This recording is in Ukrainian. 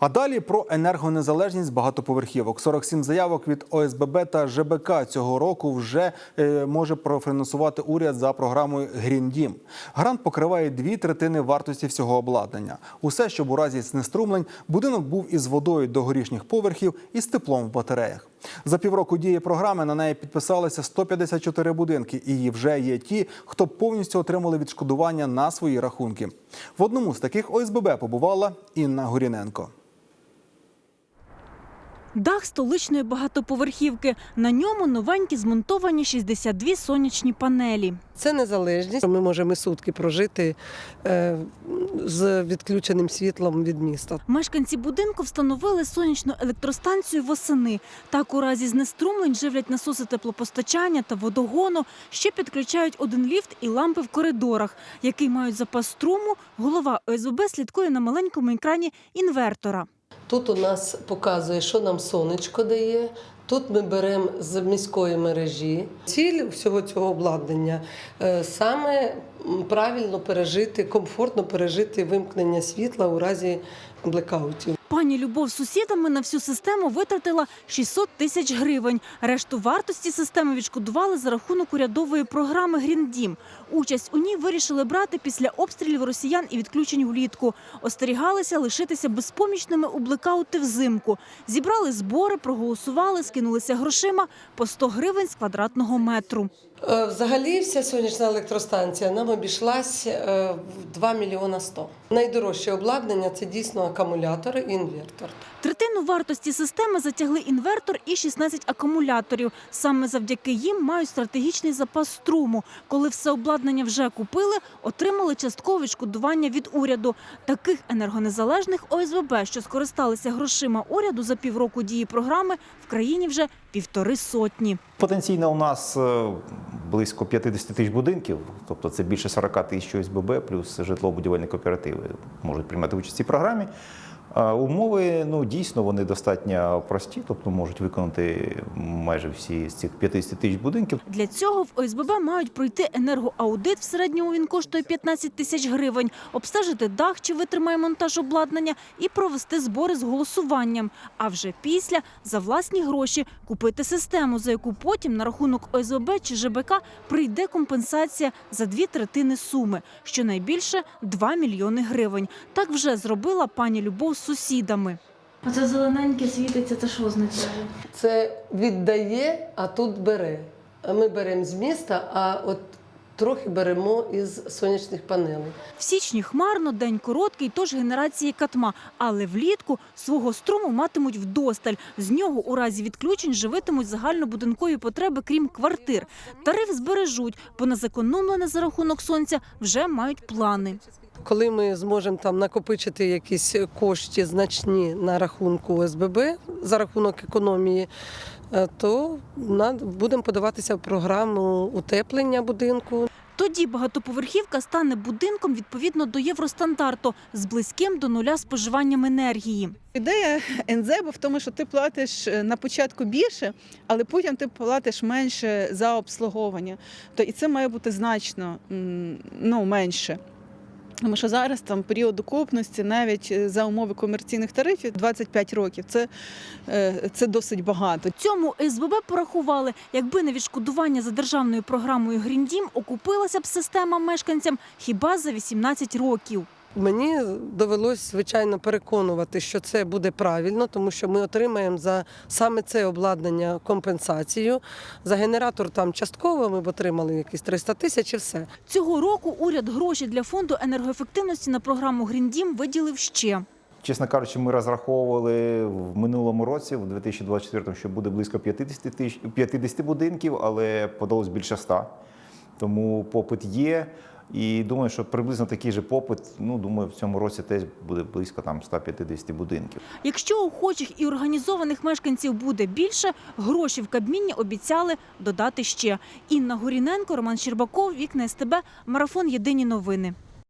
А далі про енергонезалежність багатоповерхівок. 47 заявок від ОСББ та ЖБК цього року вже е, може профінансувати уряд за програмою Green Дім. Грант покриває дві третини вартості всього обладнання. Усе, щоб у разі знеструмлень будинок був із водою до горішніх поверхів і з теплом в батареях. За півроку дії програми на неї підписалися 154 будинки, і вже є ті, хто повністю отримали відшкодування на свої рахунки. В одному з таких ОСББ побувала Інна Горіненко. Дах столичної багатоповерхівки. На ньому новенькі змонтовані 62 сонячні панелі. Це незалежність. Ми можемо сутки прожити е, з відключеним світлом від міста. Мешканці будинку встановили сонячну електростанцію восени. Так у разі знеструмлень живлять насоси теплопостачання та водогону. Ще підключають один ліфт і лампи в коридорах, який мають запас струму. Голова ОСББ слідкує на маленькому екрані інвертора. Тут у нас показує, що нам сонечко дає. Тут ми беремо з міської мережі. Ціль всього цього обладнання е, саме правильно пережити, комфортно пережити вимкнення світла у разі блекаутів. Пані Любов з сусідами на всю систему витратила 600 тисяч гривень. Решту вартості системи відшкодували за рахунок урядової програми «Гріндім». Участь у ній вирішили брати після обстрілів росіян і відключень влітку. Остерігалися лишитися безпомічними у блекаути взимку. Зібрали збори, проголосували, скинулися грошима по 100 гривень з квадратного метру. Е, Взагалі, вся сонячна електростанція нам обійшлась е, в 2 мільйона 100. Найдорожче обладнання це дійсно акумулятор і інвертор. Третину вартості системи затягли інвертор і 16 акумуляторів. Саме завдяки їм мають стратегічний запас струму. Коли все обладнання вже купили, отримали часткове відшкодування від уряду. Таких енергонезалежних ОСББ, що скористалися грошима уряду за півроку дії програми, в країні вже півтори сотні. Потенційно у нас е, близько 50 тисяч будинків, тобто це більше 40 тисяч ОСББ, плюс житлово-будівельні кооперативи можуть приймати участь в цій програмі. Умови ну дійсно вони достатньо прості, тобто можуть виконати майже всі з цих 50 тисяч будинків. Для цього в ОСББ мають пройти енергоаудит. В середньому він коштує 15 тисяч гривень, обстежити дах, чи витримає монтаж обладнання, і провести збори з голосуванням. А вже після за власні гроші купити систему, за яку потім на рахунок ОСББ чи ЖБК прийде компенсація за дві третини суми, щонайбільше 2 мільйони гривень. Так вже зробила пані Любов сусідами. Оце зелененьке світиться, це що означає? Це віддає, а тут бере. А Ми беремо з міста, а от трохи беремо із сонячних панелей. В січні хмарно, день короткий, тож генерації катма. Але влітку свого струму матимуть вдосталь. З нього у разі відключень живитимуть загальнобудинкові потреби, крім квартир. Тариф збережуть, бо на зекономлене за рахунок сонця вже мають плани. Коли ми зможемо там накопичити якісь кошти значні на рахунку ОСББ за рахунок економії, е, то будемо подаватися в програму утеплення будинку. Тоді багатоповерхівка стане будинком відповідно до євростандарту з близьким до нуля споживанням енергії. Ідея НЗЕБ в тому, що ти платиш е, на початку більше, але потім ти платиш менше за обслуговування. То і це має бути значно ну, менше. Тому що зараз там період окупності навіть е, за умови комерційних тарифів 25 років. Це, е, це досить багато. Цьому СББ порахували, якби не відшкодування за державною програмою «Гріндім», окупилася б система мешканцям хіба за 18 років. Мені довелось звичайно переконувати, що це буде правильно, тому що ми отримаємо за саме це обладнання компенсацію. За генератор там частково ми б отримали якісь 300 тисяч і все. Цього року уряд гроші для фонду енергоефективності на програму «Гріндім» виділив ще. Чесно кажучи, ми розраховували в минулому році, в 2024, що буде близько 50 тисяч 50 будинків, але подалось більше 100. Тому попит є. І думаю, що приблизно такий же попит, ну думаю, в цьому році теж буде близько там 150 будинків. Якщо охочих і організованих мешканців буде більше, гроші в Кабміні обіцяли додати ще. Інна Горіненко, Роман Щербаков, Вікна СТБ, Марафон Єдині новини.